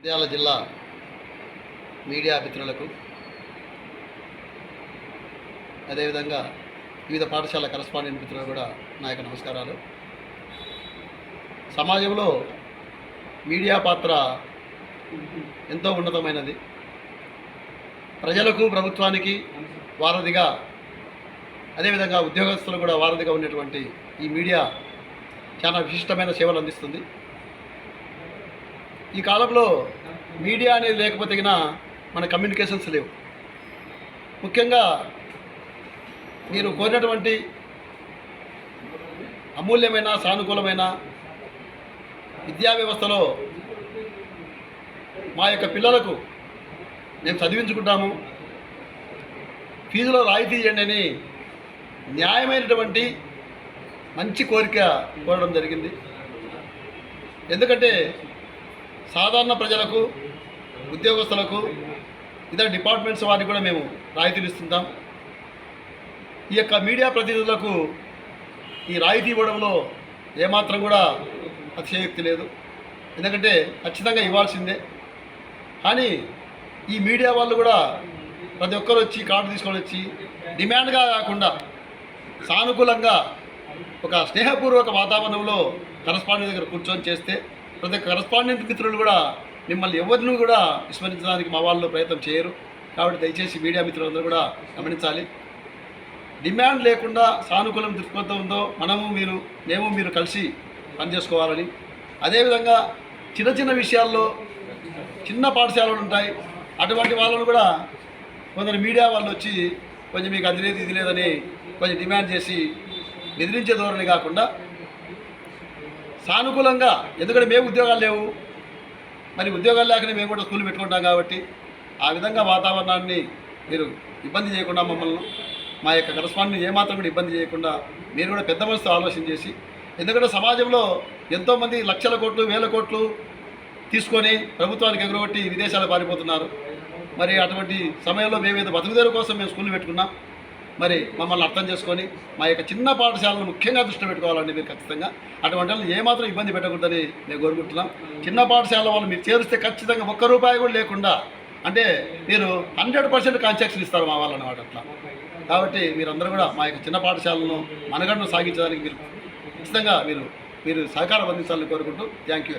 నంద్యాల జిల్లా మీడియా మిత్రులకు అదేవిధంగా వివిధ పాఠశాల కరస్పాండెంట్ మిత్రులకు కూడా నా యొక్క నమస్కారాలు. సమాజంలో మీడియా పాత్ర ఎంతో ఉన్నతమైనది. ప్రజలకు ప్రభుత్వానికి వారధిగా అదేవిధంగా ఉద్యోగస్తులు కూడా వారధిగా ఉన్నటువంటి ఈ మీడియా చాలా విశిష్టమైన సేవలు అందిస్తుంది. ఈ కాలంలో మీడియా అనేది లేకపోతే మన కమ్యూనికేషన్స్ లేవు. ముఖ్యంగా మీరు కోరినటువంటి అమూల్యమైన సానుకూలమైన విద్యా వ్యవస్థలో మా యొక్క పిల్లలకు మేము చదివించుకుంటాము. ఫీజులో రాయితీ ఇవ్వండి అని న్యాయమైనటువంటి మంచి కోరిక కోరడం జరిగింది. ఎందుకంటే సాధారణ ప్రజలకు ఉద్యోగస్తులకు ఇతర డిపార్ట్మెంట్స్ వారికి కూడా మేము రాయితీలు ఇస్తుంటాం. ఈ యొక్క మీడియా ప్రతినిధులకు ఈ రాయితీ ఇవ్వడంలో ఏమాత్రం కూడా అతిశయోక్తి లేదు. ఎందుకంటే ఖచ్చితంగా ఇవ్వాల్సిందే. కానీ ఈ మీడియా వాళ్ళు కూడా ప్రతి ఒక్కరు వచ్చి కార్డు తీసుకొని వచ్చి డిమాండ్గా కాకుండా సానుకూలంగా ఒక స్నేహపూర్వక వాతావరణంలో కరస్పాండెంట్ దగ్గర కూర్చొని చేస్తే ప్రతి ఒక్క కరస్పాండెంట్ మిత్రులు కూడా మిమ్మల్ని ఎవరిని కూడా విస్మరించడానికి మా వాళ్ళు ప్రయత్నం చేయరు. కాబట్టి దయచేసి మీడియా మిత్రులందరూ కూడా గమనించాలి. డిమాండ్ లేకుండా సానుకూలం దృక్పథంతో మనము మీరు మేము మీరు కలిసి పనిచేసుకోవాలని. అదేవిధంగా చిన్న చిన్న విషయాల్లో చిన్న పాఠశాలలు ఉంటాయి. అటువంటి వాళ్ళను కూడా కొందరు మీడియా వాళ్ళు వచ్చి కొంచెం మీకు అది లేదు ఇది లేదని కొంచెం డిమాండ్ చేసి బెదిరించే ధోరణి కాకుండా సానుకూలంగా ఎందుకంటే మేము ఉద్యోగాలు లేవు. మరి ఉద్యోగాలు లేకనే మేము కూడా స్కూల్ పెట్టుకుంటాం కాబట్టి ఆ విధంగా వాతావరణాన్ని మీరు ఇబ్బంది చేయకుండా మమ్మల్ని మా యొక్క కరస్పాండ్ని ఏమాత్రం కూడా ఇబ్బంది చేయకుండా మీరు కూడా పెద్ద మనసుతో ఆలోచన చేసి ఎందుకంటే సమాజంలో ఎంతోమంది లక్షల కోట్లు వేల కోట్లు తీసుకొని ప్రభుత్వానికి ఎగురగొట్టి విదేశాలకు పారిపోతున్నారు. మరి అటువంటి సమయంలో మేమేదో బతుకుదేరు కోసం మేము స్కూల్ పెట్టుకున్నాం. మరి మమ్మల్ని అర్థం చేసుకొని మా యొక్క చిన్న పాఠశాలను ముఖ్యంగా దృష్టి పెట్టుకోవాలండి మీరు ఖచ్చితంగా. అటువంటి వాళ్ళు ఏమాత్రం ఇబ్బంది పెట్టకూడదని మేము కోరుకుంటున్నాం. చిన్న పాఠశాల వాళ్ళు మీరు చేరిస్తే ఖచ్చితంగా ఒక్క రూపాయి కూడా లేకుండా అంటే మీరు హండ్రెడ్ పర్సెంట్ కాన్సెక్షన్ ఇస్తారు మా వాళ్ళు అన్నమాట అట్లా. కాబట్టి మీరందరూ కూడా మా యొక్క చిన్న పాఠశాలను మనగడను సాగించడానికి మీరు ఖచ్చితంగా మీరు మీరు సహకారం అందించాలని కోరుకుంటూ థ్యాంక్ యూ.